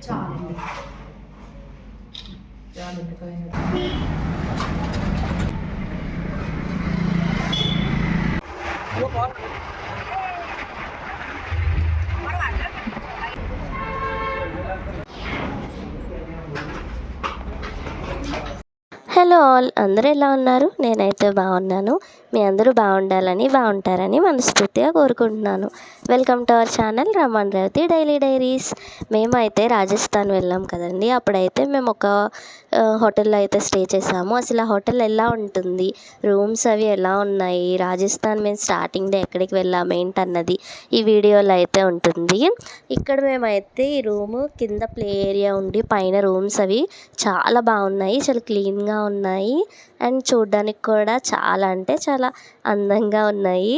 ਚਾਰ ਚਾਰ ਮਿੰਟ ਕੋਈ ਨਹੀਂ ఆల్. అందరూ ఎలా ఉన్నారు? నేనైతే బాగున్నాను. మీ అందరూ బాగుండాలని బాగుంటారని మనస్ఫూర్తిగా కోరుకుంటున్నాను. Welcome to our channel Raman Revathi daily diaries మేమైతే రాజస్థాన్ వెళ్ళాం కదండి. అప్పుడైతే మేము ఒక హోటల్లో అయితే స్టే చేసాము. అసలు ఆ హోటల్ ఎలా ఉంటుంది? రూమ్స్ అవి ఎలా ఉన్నాయి? రాజస్థాన్ మేము స్టార్టింగ్ డే ఎక్కడికి వెళ్ళాము? ఏంటన్నది ఈ వీడియోలో అయితే ఉంటుంది. ఇక్కడ మేమైతే ఈ రూము కింద ప్లే ఏరియా ఉండి పైన రూమ్స్ అవి చాలా బాగున్నాయి. చాలా క్లీన్గా ఉన్నాయి ఉన్నాయి. అండ్ చూడ్డానికి కూడా చాలా అంటే చాలా అందంగా ఉన్నాయి.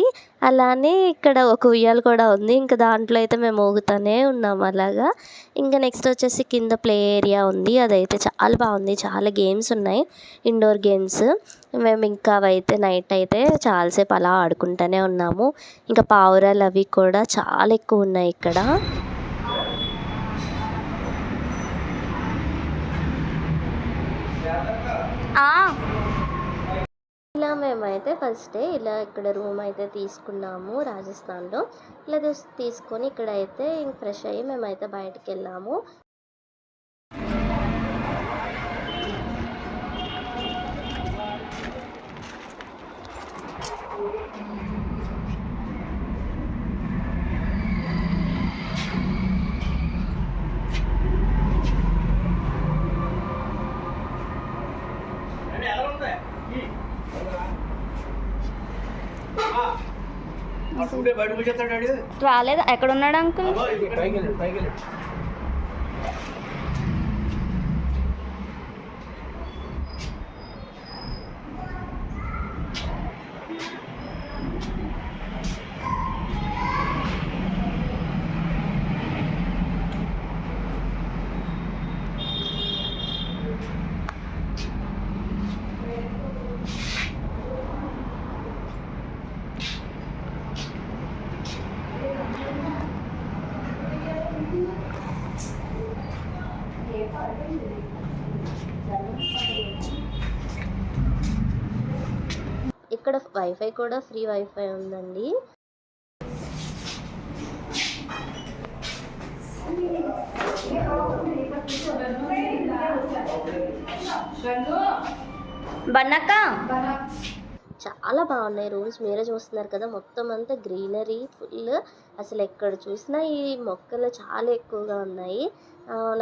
అలానే ఇక్కడ ఒక ఉయ్యాల కూడా ఉంది. ఇంకా దాంట్లో అయితే మేము ఊగుతూనే ఉన్నాం అలాగా. ఇంకా నెక్స్ట్ వచ్చేసి కింద ప్లే ఏరియా ఉంది. అదైతే చాలా బాగుంది. చాలా గేమ్స్ ఉన్నాయి. ఇండోర్ గేమ్స్ మేము ఇంకా అవైతే నైట్ అయితే చాలాసేపు అలా ఆడుకుంటూనే ఉన్నాము. ఇంకా పావురాలు అవి కూడా చాలా ఎక్కువ ఉన్నాయి ఇక్కడ. ఇలా మేమైతే ఫస్ట్ డే ఇలా ఇక్కడ రూమ్ అయితే తీసుకున్నాము రాజస్థాన్లో. ఇలా తీసుకొని ఇక్కడ అయితే ఫ్రెష్ అయ్యి మేమైతే బయటకు వెళ్ళాము బయటకు వచ్చేస్తాడు రాలేదు? ఎక్కడ ఉన్నాడు అంకుల్? వైఫై కూడా ఫ్రీ వైఫై ఉందండి. బన్నక్క. చాలా బాగున్నాయి రూమ్స్. మీరే చూస్తున్నారు కదా మొత్తం అంతా గ్రీనరీ ఫుల్. అసలు ఎక్కడ చూసినా ఈ మొక్కలు చాలా ఎక్కువగా ఉన్నాయి.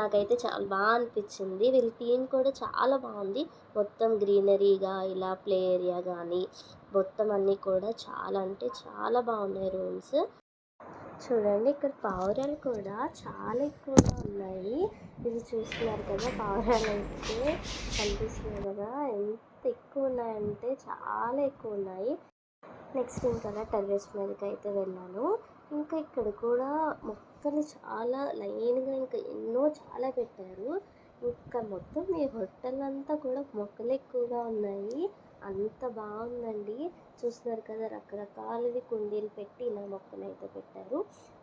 నాకైతే చాలా బాగా అనిపించింది. వీళ్ళ థీమ్ కూడా చాలా బాగుంది. మొత్తం గ్రీనరీగా ఇలా ప్లే ఏరియా కానీ మొత్తం అన్నీ కూడా చాలా అంటే చాలా బాగున్నాయి రూమ్స్. చూడండి ఇక్కడ పావురాలు కూడా చాలా ఎక్కువగా ఉన్నాయి. ఇది చూస్తున్నారు కదా పావురాలు అయితే కనిపిస్తున్నాయి కదా. ఎంత ఎక్కువ ఉన్నాయంటే చాలా ఎక్కువ ఉన్నాయి. నెక్స్ట్ ఇంకా టెర్రస్ మీదకి అయితే వెళ్ళాను. ఇంకా ఇక్కడ కూడా మొక్కలు చాలా లైన్గా ఇంకా ఎన్నో చాలా పెట్టారు. ఇంకా మొత్తం ఈ హోటల్ అంతా కూడా మొక్కలు ఎక్కువగా ఉన్నాయి. అంత బాగుందండి. చూస్తున్నారు కదా రకరకాలవి కుండీలు పెట్టి ఇలా మొక్కలు అయితే పెట్టారు.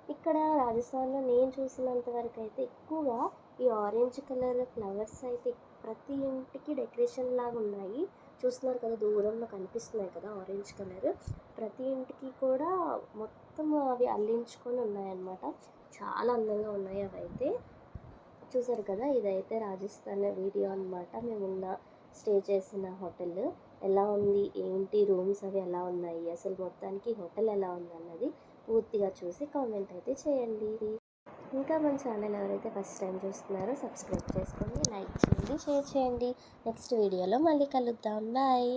ఇక్కడ రాజస్థాన్లో నేను చూసినంత వరకు అయితే ఎక్కువగా ఈ ఆరెంజ్ కలర్ ఫ్లవర్స్ అయితే ప్రతి ఇంటికి డెకరేషన్ లాగా ఉన్నాయి. చూస్తున్నారు కదా దూరంలో కనిపిస్తున్నాయి కదా ఆరెంజ్ కలర్. ప్రతి ఇంటికి కూడా మొత్తం అవి అల్లించుకొని ఉన్నాయన్నమాట. చాలా అందంగా ఉన్నాయి అవి అయితే చూసారు కదా ఇదైతే రాజస్థాన్ వీడియో అన్నమాట. మేమున్న స్టే చేసిన హోటల్. ఎలా ఉంది? ఏంటి? రూమ్స్ అవి ఎలా ఉన్నాయి? అసలు మొత్తానికి హోటల్ ఎలా ఉంది అన్నది పూర్తిగా చూసి కామెంట్ అయితే చేయండి. ఇంకా మన ఛానల్ ఎవరైతే ఫస్ట్ టైం చూస్తున్నారో సబ్స్క్రైబ్ చేసుకోండి లైక్ చేయండి షేర్ చేయండి. నెక్స్ట్ వీడియోలో మళ్ళీ కలుద్దాం. బాయ్.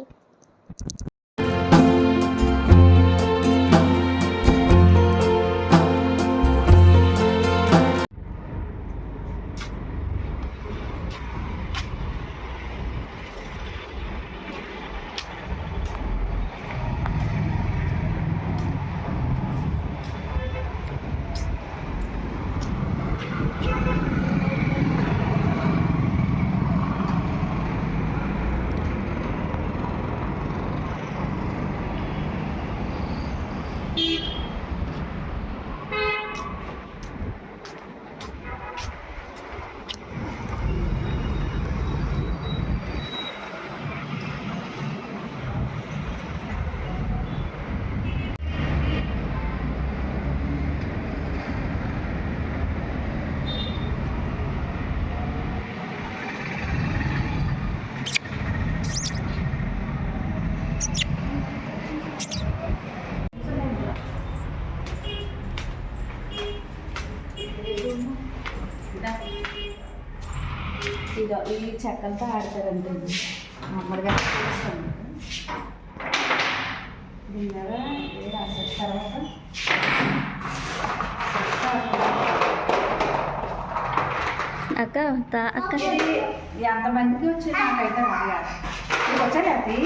ఇదో ఈ చెక్కలతో ఆడతారంటే ఇది మామూలుగా చూస్తాను దీని మీద ఏ రాసేసిన తర్వాత అక్క తా- అక్క ఇది ఎంతమందికి వచ్చి నాకైతే అడిగారు ఇది వచ్చాడు అది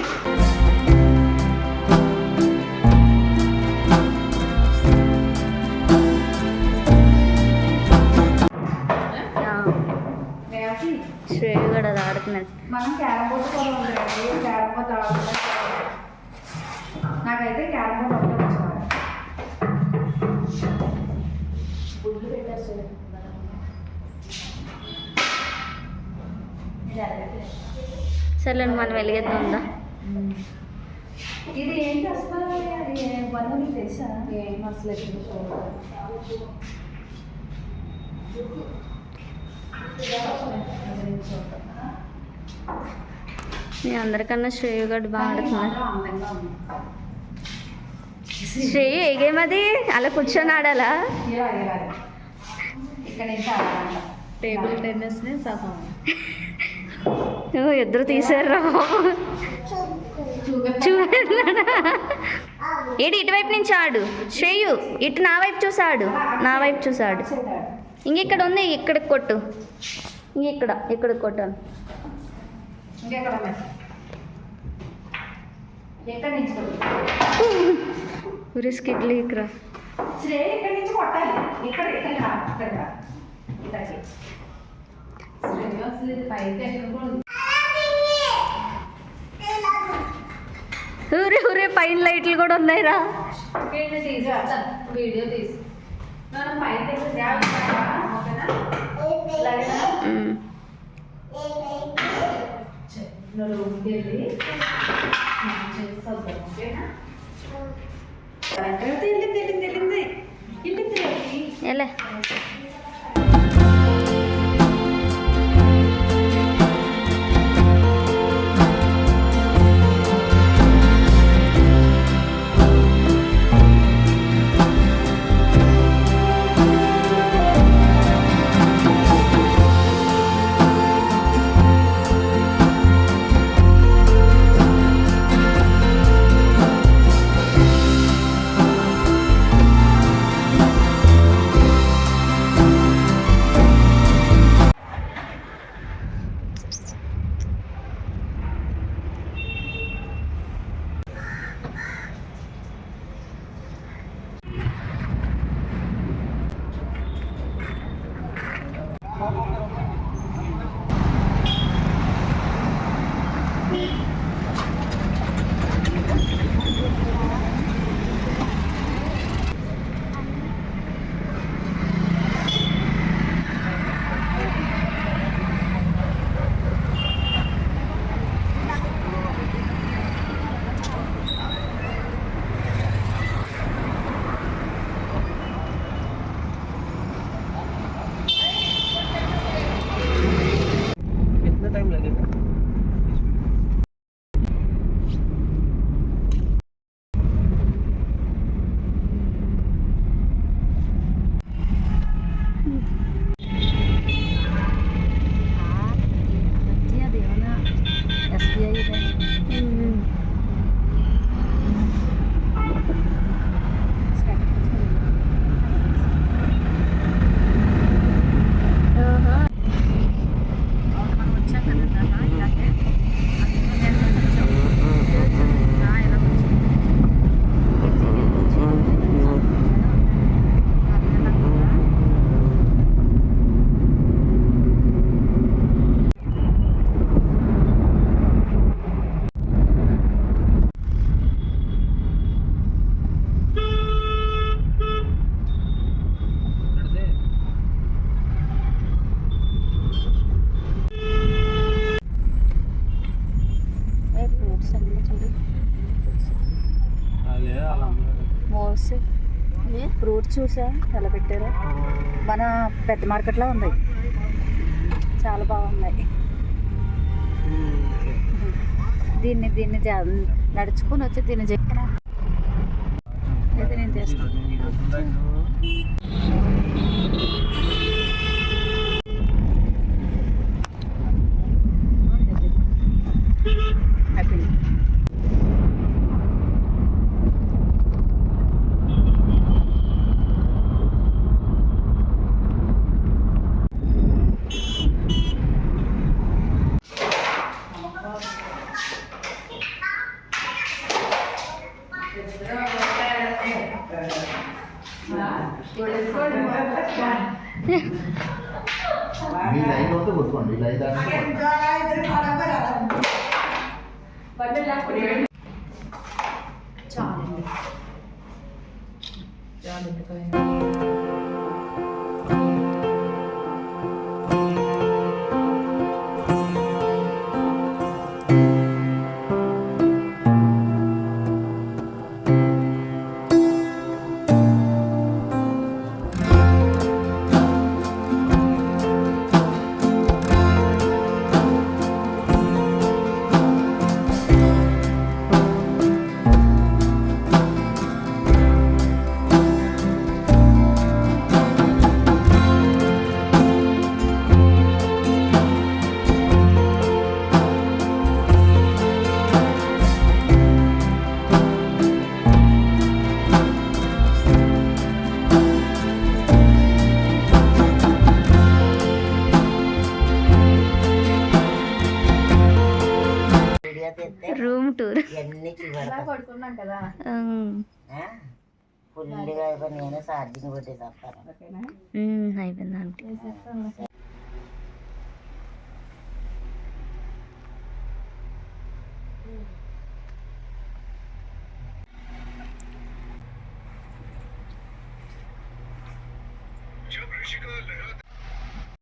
ఆడుతున్నాం నాకైతే క్యారం బోర్డు ఒకటే వచ్చేవాడు గుడ్లు పెట్టారు. సరే మనం వెలిగేద్దాం ఉందా? ఇది ఏంటి అసలు అది మీకు తెలుసా? ఏం అసలు చూడలేదు. మీ అందరికన్నా శ్రేయ కూడా బాగా ఆడుతున్నాడు. శ్రేయ ఏ గేమ్ అది? అలా కూర్చొని ఆడాలా? ఇక్కడ టేబుల్ టెన్నిస్ని సగం ఓ, ఇద్దరు తీసారు ఏడు ఇటువైపు నుంచి ఆడు. శ్రేయు ఇటు నా వైపు చూసాడు నా వైపు చూసాడు ఇంక ఇక్కడ ఉంది ఇక్కడికి కొట్టు. ఇంక ఇక్కడ ఇక్కడికి కొట్టాను ఇంకెక్కడ ఉన్నాయి ఎక్కడి నుంచి? ఉరిస్కి ఇడ్లీ ఇక్కడ. శ్రే ఇక్కడి నుంచి కొట్టాలి? ఇక్కడ ఇక్కడ కాదు, ఇక్కడ. కాదు. ఇక్కడికి. అసలు ఇది పైకి ఎక్కడ కూడా ఉంది. ఊరే ఊరే పైన లైట్లు కూడా ఉన్నాయిరా. వీడియో తీసి. ఓకేనా? ఇలాగేనా? ఉమ్. నువ్వు రూమ్కి వెళ్ళి స్నానం చేసి వద్దాం ఓకేనా వెళ్ళింది వెళ్ళింది వెళ్ళింది వెళ్ళింది వెళ్ళింది వెళ్ళి మోర్స్ ఫ్రూట్ చూసా ఎలా పెట్టారు. మన పెద్ద మార్కెట్లో ఉంది. చాలా బాగున్నాయి. Hmm. దీన్ని దీన్ని నడుచుకొని వచ్చి దీన్ని చెప్పిన నేను చేస్తాను hmm. ഈ ലൈനിലോട്ട് കൊടുക്കുന്നുണ്ട് ഈ ലൈൻ ചാടുണ്ട് ചാടുണ്ട് കഴിഞ്ഞു పడుకున్నాం కదా. ఫుల్గా అయిపోయి నేనే ఛార్జింగ్ పెట్టి తప్పాను అయిపోయింది ఆంటీ.